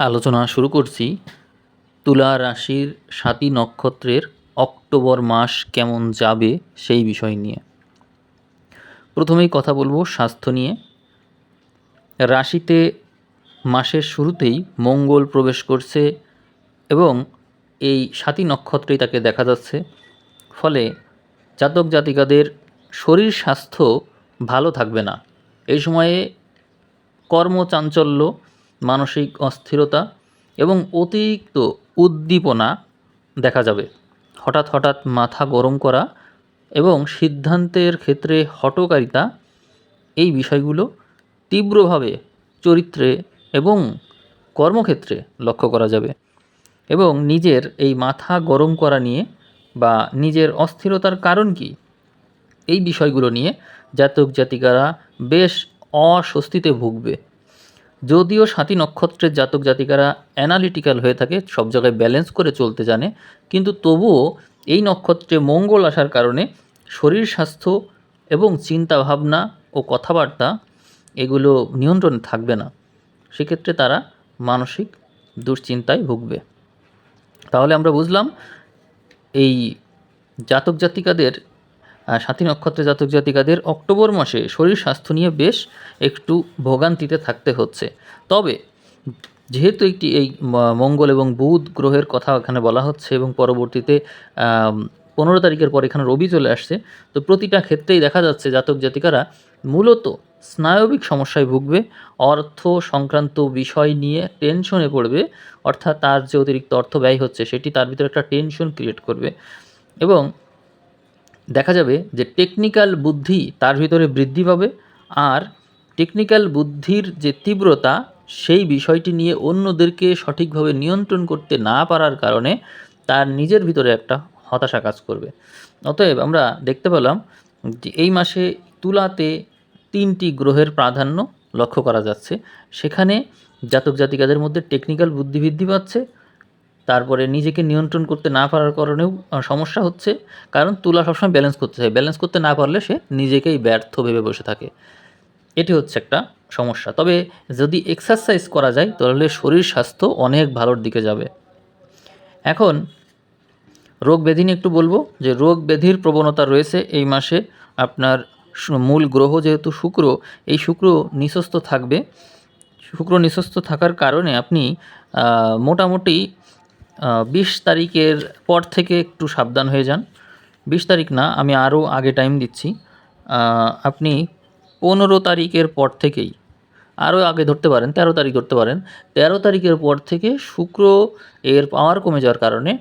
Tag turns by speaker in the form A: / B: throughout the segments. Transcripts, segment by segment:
A: আলোচনা শুরু করছি। তুলা রাশির সাতই নক্ষত্রের অক্টোবর মাস কেমন যাবে সেই বিষয় নিয়ে। প্রথমেই কথা বলব স্বাস্থ্য নিয়ে। রাশিতে মাসের শুরুতেই মঙ্গল প্রবেশ করছে এবং এই সাতই নক্ষত্রেই তাকে দেখা যাচ্ছে। ফলে জাতক জাতিকাদের শরীর স্বাস্থ্য ভালো থাকবে না। এই সময়ে কর্মচাঞ্চল্য মানসিক অস্থিরতা এবং অতিরিক্ত উদ্দীপনা দেখা যাবে। হঠাৎ হঠাৎ মাথা গরম করা এবং সিদ্ধান্তের ক্ষেত্রে হটকারিতা, এই বিষয়গুলো তীব্রভাবে চরিত্রে এবং কর্মক্ষেত্রে লক্ষ্য করা যাবে এবং নিজের এই মাথা গরম করা নিয়ে বা নিজের অস্থিরতার কারণ কী, এই বিষয়গুলো নিয়ে জাতক জাতিকারা বেশ অস্বস্তিতে ভুগবে। যদিও সাতী নক্ষত্রের জাতক জাতিকারা অ্যানালিটিক্যাল হয়ে থাকে, সব জায়গায় ব্যালেন্স করে চলতে জানে, কিন্তু তবুও এই নক্ষত্রে মঙ্গল আসার কারণে শরীর স্বাস্থ্য এবং চিন্তা ভাবনা ও কথাবার্তা এগুলো নিয়ন্ত্রণে থাকবে না। সেক্ষেত্রে তারা মানসিক দুশ্চিন্তায় ভুগবে। তাহলে আমরা বুঝলাম, এই জাতক জাতিকাদের সাথী নক্ষত্রের জাতক জাতিকাদের অক্টোবর মাসে শরীর স্বাস্থ্য নিয়ে বেশ একটু ভোগান্তিতে থাকতে হচ্ছে। তবে যেহেতু একটি এই মঙ্গল এবং বুধ গ্রহের কথা এখানে বলা হচ্ছে এবং পরবর্তীতে পনেরো তারিখের পর এখানে রবি চলে আসছে, তো প্রতিটা ক্ষেত্রেই দেখা যাচ্ছে জাতক জাতিকারা মূলত স্নায়বিক সমস্যায় ভুগবে, অর্থ সংক্রান্ত বিষয় নিয়ে টেনশনে পড়বে, অর্থাৎ তার যে অতিরিক্ত অর্থ ব্যয় হচ্ছে সেটি তার ভিতরে একটা টেনশন ক্রিয়েট করবে। এবং দেখা যাবে যে টেকনিক্যাল বুদ্ধি তার ভিতরে বৃদ্ধি পাবে আর টেকনিক্যাল বুদ্ধির যে তীব্রতা, সেই বিষয়টি নিয়ে অন্যদেরকে সঠিকভাবে নিয়ন্ত্রণ করতে না পারার কারণে তার নিজের ভিতরে একটা হতাশা কাজ করবে। অতএব আমরা দেখতে পেলাম যে এই মাসে তুলাতে তিনটি গ্রহের প্রাধান্য লক্ষ্য করা যাচ্ছে। সেখানে জাতক জাতিকাদের মধ্যে টেকনিক্যাল বুদ্ধি বৃদ্ধি পাচ্ছে তারপরে নিজেকে নিয়ন্ত্রণ করতে না পারার কারণেও সমস্যা হচ্ছে। কারণ তুলা সবসময় ব্যালেন্স করতে চায় ব্যালেন্স করতে না পারলে সে নিজেকেই ব্যর্থ ভেবে বসে থাকে। এটি হচ্ছে একটা সমস্যা। তবে যদি এক্সারসাইজ করা যায়, তাহলে শরীর স্বাস্থ্য অনেক ভালোর দিকে যাবে। এখন, রোগ ব্যাধি নিয়ে একটু বলব যে, রোগ ব্যাধির প্রবণতা রয়েছে এই মাসে। আপনার মূল গ্রহ যেহেতু শুক্র, এই শুক্র নিঃস্বস্ত থাকবে। শুক্র নিঃস্বস্ত থাকার কারণে আপনি মোটামুটি বিশ তারিখের পর থেকে একটু সাবধান হয়ে যান। বিশ তারিখ না, আমি আরও আগে টাইম দিচ্ছি। আপনি পনেরো তারিখের পর থেকেই আরও আগে ধরতে পারেন, তেরো তারিখ ধরতে পারেন। তেরো তারিখের পর থেকে শুক্র এর পাওয়ার কমে যাওয়ার কারণে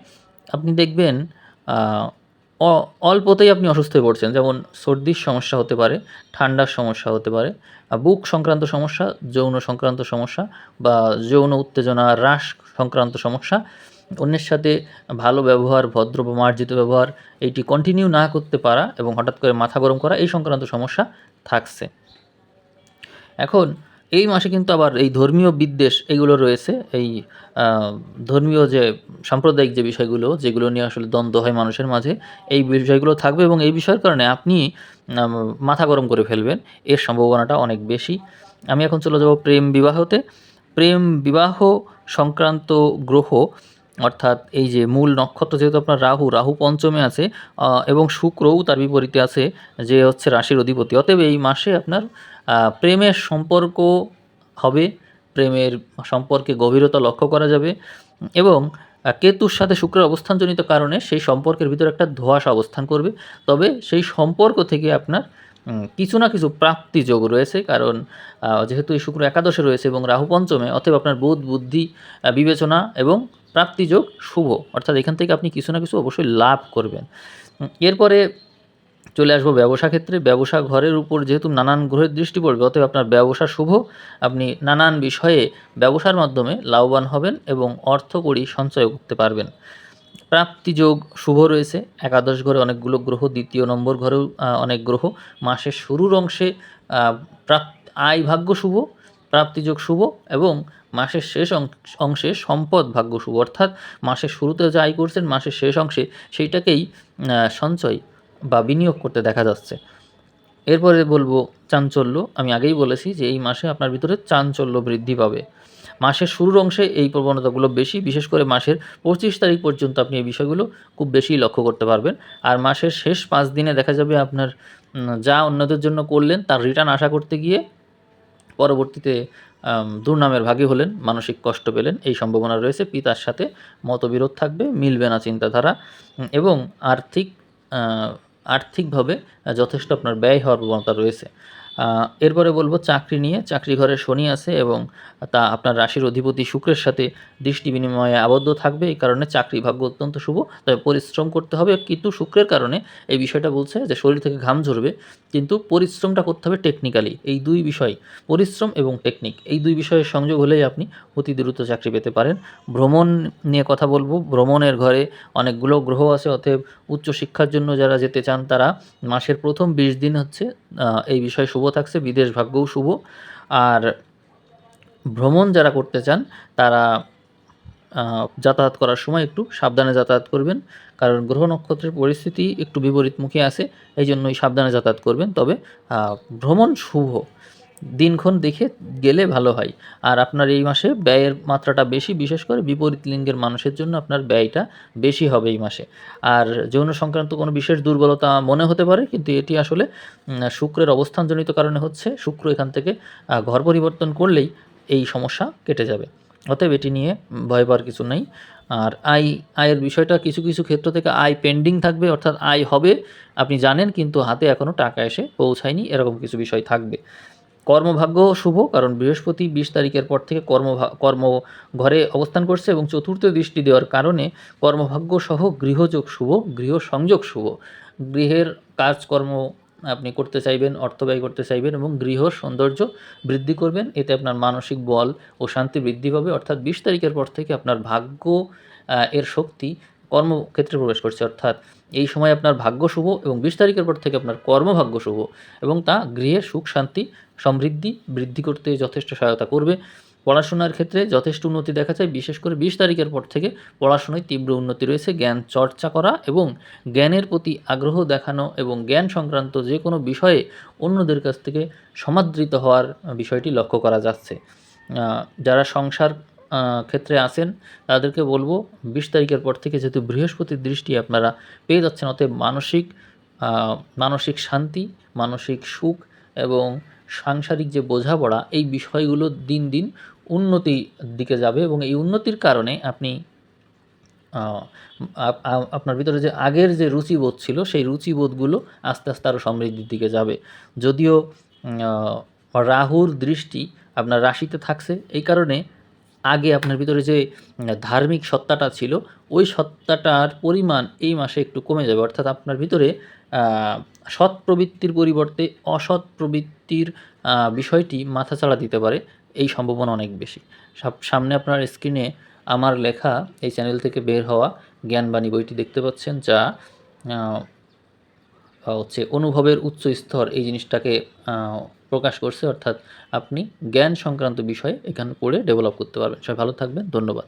A: আপনি দেখবেন অল্পতেই আপনি অসুস্থ হয়ে পড়ছেন। যেমন সর্দির সমস্যা হতে পারে, ঠান্ডার সমস্যা হতে পারে বুক সংক্রান্ত সমস্যা, যৌন সংক্রান্ত সমস্যা, বা যৌন উত্তেজনা, হ্রাস সংক্রান্ত সমস্যা অন্যের সাথে ভালো ব্যবহার, ভদ্র বা মার্জিত ব্যবহার, এইটি কন্টিনিউ না করতে পারা এবং হঠাৎ করে মাথা গরম করা এই সংক্রান্ত সমস্যা থাকছে। এখন, এই মাসে কিন্তু আবার এই ধর্মীয় বিদ্বেষ এগুলো রয়েছে, এই ধর্মীয় যে সাম্প্রদায়িক যে বিষয়গুলো, যেগুলো নিয়ে আসলে দ্বন্দ্ব হয় মানুষের মাঝে, এই বিষয়গুলো থাকবে এবং এই বিষয়ের কারণে আপনি মাথা গরম করে ফেলবেন। এর সম্ভাবনাটা অনেক বেশি। আমি এখন চলে যাব প্রেম বিবাহতে। প্রেম বিবাহ সংক্রান্ত গ্রহ অর্থাৎ এই যে মূল নক্ষত্র যেহেতু আপনার রাহু রাহু পঞ্চমে আছে এবং শুক্রও তার বিপরীতে আছে, যে হচ্ছে রাশির অধিপতি। অতএব এই মাসে আপনার প্রেমের সম্পর্ক হবে, প্রেমের সম্পর্কে গভীরতা লক্ষ্য করা যাবে, এবং কেতুর সাথে শুক্রের অবস্থানজনিত কারণে সেই সম্পর্কের ভিতরে একটা ধোঁয়াশা অবস্থান করবে। তবে সেই সম্পর্ক থেকে আপনার কিছু না কিছু প্রাপ্তি যোগ রয়েছে, কারণ যেহেতু এই শুক্র একাদশে রয়েছে এবং রাহু পঞ্চমে, অতএব আপনার বোধ, বুদ্ধি বিবেচনা এবং প্রাপ্তিযোগ শুভ। অর্থাৎ এখান থেকে আপনি কিছু না কিছু অবশ্যই লাভ করবেন। এরপরে চলে আসব ব্যবসা ক্ষেত্রে। ব্যবসা ঘরের উপর যেহেতু নানান গ্রহের দৃষ্টি পড়বে, অতএব আপনার ব্যবসা শুভ। আপনি নানান বিষয়ে ব্যবসার মাধ্যমে লাভবান হবেন এবং অর্থ সঞ্চয় করতে পারবেন। প্রাপ্তিযোগ শুভ রয়েছে। একাদশ ঘরে অনেকগুলো গ্রহ, দ্বিতীয় নম্বর ঘরেও অনেক গ্রহ। মাসের শুরুর অংশে প্রাপ আয় ভাগ্য শুভ। প্রাপ্তিযোগ শুভ এবং মাসের শেষ অংশে সম্পদ ভাগ্য শুভ। অর্থাৎ মাসের শুরুতে যা আয় করছেন, মাসের শেষ অংশে সেইটাকেই সঞ্চয় বা বিনিয়োগ করতে দেখা যাচ্ছে। এরপরে বলব চাঞ্চল্য। আমি আগেই বলেছি যে এই মাসে আপনার ভিতরে চাঞ্চল্য বৃদ্ধি পাবে। মাসের শুরুর অংশে এই প্রবণতাগুলো বেশি। বিশেষ করে মাসের পঁচিশ তারিখ পর্যন্ত আপনি এই বিষয়গুলো খুব বেশি লক্ষ্য করতে পারবেন। আর মাসের শেষ পাঁচ দিনে দেখা যাবে আপনার যা অন্যদের জন্য করলেন, তার রিটার্ন আশা করতে গিয়ে পরবর্তীতে দুর্নামের ভাগে হলেন, মানসিক কষ্ট পেলেন, এই সম্ভাবনা রয়েছে, পিতার সাথে মতবিরোধ থাকবে, মিলবে না চিন্তাধারা এবং আর্থিক আর্থিকভাবে যথেষ্ট আপনার ব্যয় হওয়ার প্রবণতা রয়েছে। এরপরে বলব চাকরি নিয়ে, চাকরি ঘরে শনি আছে এবং তা আপনার রাশির অধিপতি শুক্রের সাথে দৃষ্টি বিনিময়ে আবদ্ধ থাকবে, এই কারণে চাকরি ভাগ্য অত্যন্ত শুভ। তবে পরিশ্রম করতে হবে, কিন্তু শুক্রের কারণে এই বিষয়টা বলছে যে শরীর থেকে ঘাম ঝরবে, কিন্তু পরিশ্রমটা করতে হবে টেকনিক্যালি এই দুই বিষয়, পরিশ্রম এবং টেকনিক এই দুই বিষয়ের সংযোগ হলেই আপনি অতি দ্রুত চাকরি পেতে পারেন। ভ্রমণ নিয়ে কথা বলব, ভ্রমণের ঘরে অনেকগুলো গ্রহ আছে, অতএব উচ্চশিক্ষার জন্য যারা যেতে চান তারা মাসের প্রথম বিশ দিন হচ্ছে এই বিষয় শুভ থাকছে, বিদেশ ভাগ্যও শুভ। আর ভ্রমণ যারা করতে চান, তারা যাতায়াত করার সময় একটু সাবধানে যাতায়াত করবেন। কারণ গ্রহ নক্ষত্রের পরিস্থিতি একটু বিপরীতমুখী আছে এই জন্যই সাবধানে যাতায়াত করবেন। তবে ভ্রমণ শুভ। দিনক্ষণ দেখে গেলে ভালো হয়। আর আপনার এই মাসে ব্যয়ের মাত্রাটা বেশি, বিশেষ করে বিপরীত লিঙ্গের মানুষের জন্য আপনার ব্যয়টা বেশি হবে এই মাসে। আর যৌন সংক্রান্ত কোনো বিশেষ দুর্বলতা মনে হতে পারে, কিন্তু এটি আসলে শুক্রের অবস্থানজনিত কারণে হচ্ছে, শুক্র এখান থেকে ঘর পরিবর্তন করলেই এই সমস্যা কেটে যাবে। অতএব এটি নিয়ে ভয় পাওয়ার কিছু নেই। আর আয়, আয়ের বিষয়টা কিছু কিছু ক্ষেত্র থেকে আয় পেন্ডিং থাকবে, অর্থাৎ আয় হবে, আপনি জানেন, কিন্তু হাতে এখনও টাকা এসে পৌঁছায়নি, এরকম কিছু বিষয় থাকবে। কর্মভাগ্য শুভ, কারণ বৃহস্পতি বিশ তারিখের পর থেকে কর্ম কর্ম ঘরে অবস্থান করছে এবং চতুর্থ দৃষ্টি দেওয়ার কারণে কর্মভাগ্য সহ গৃহযোগ শুভ, গৃহ সংযোগ শুভ। গৃহের কাজকর্ম আপনি করতে চাইবেন অর্থ ব্যয় করতে চাইবেন এবং গৃহ সৌন্দর্য বৃদ্ধি করবেন। এতে আপনার মানসিক বল ও শান্তি বৃদ্ধি পাবে। অর্থাৎ বিশ তারিখের পর থেকে আপনার ভাগ্য এর শক্তি কর্মক্ষেত্রে প্রবেশ করছে। অর্থাৎ এই সময় আপনার ভাগ্য শুভ এবং বিশ তারিখের পর থেকে আপনার কর্মভাগ্য শুভ এবং তা গৃহে সুখ, শান্তি সমৃদ্ধি, বৃদ্ধি করতে যথেষ্ট সহায়তা করবে। পড়াশোনার ক্ষেত্রে যথেষ্ট উন্নতি দেখা যায়, বিশেষ করে বিশ তারিখের পর থেকে পড়াশোনায় তীব্র উন্নতি রয়েছে। জ্ঞান চর্চা করা এবং জ্ঞানের প্রতি আগ্রহ দেখানো এবং জ্ঞান সংক্রান্ত যে কোনো বিষয়ে অন্যদের কাছ থেকে সমাদৃত হওয়ার বিষয়টি লক্ষ্য করা যাচ্ছে। যারা সংসার ক্ষেত্রে আছেন, তাদেরকে বলব, বিশ তারিখের পর থেকে যেহেতু বৃহস্পতির দৃষ্টি আপনারা পেয়ে যাচ্ছেন, অতএব মানসিক মানসিক শান্তি, মানসিক সুখ এবং সাংসারিক যে বোঝাপড়া, এই বিষয়গুলো দিন দিন উন্নতির দিকে যাবে এবং এই উন্নতির কারণে আপনি আপনার ভিতরে যে আগের যে রুচিবোধ ছিল, সেই রুচিবোধগুলো আস্তে আস্তে আরও সমৃদ্ধির দিকে যাবে। যদিও রাহুর দৃষ্টি আপনার রাশিতে থাকছে, এই কারণে আগে আপনার ভিতরে যে ধার্মিক সত্তাটা ছিল, ওই সত্তাটার পরিমাণ এই মাসে একটু কমে যাবে। অর্থাৎ আপনার ভিতরে সৎ প্রবৃত্তির পরিবর্তে অসৎ প্রবৃত্তির বিষয়টি মাথাচাড়া দিতে পারে এই সম্ভাবনা অনেক বেশি। সামনে আপনার স্ক্রিনে আমার লেখা এই চ্যানেল থেকে বের হওয়া জ্ঞানবাণী বইটি দেখতে পাচ্ছেন, যা হচ্ছে অনুভবের উচ্চ স্তর এই জিনিসটাকে প্রকাশ করছে, অর্থাৎ আপনি জ্ঞান সংক্রান্ত বিষয়ে এখানে পড়ে ডেভেলপ করতে পারবেন। সবাই ভালো থাকবেন, ধন্যবাদ।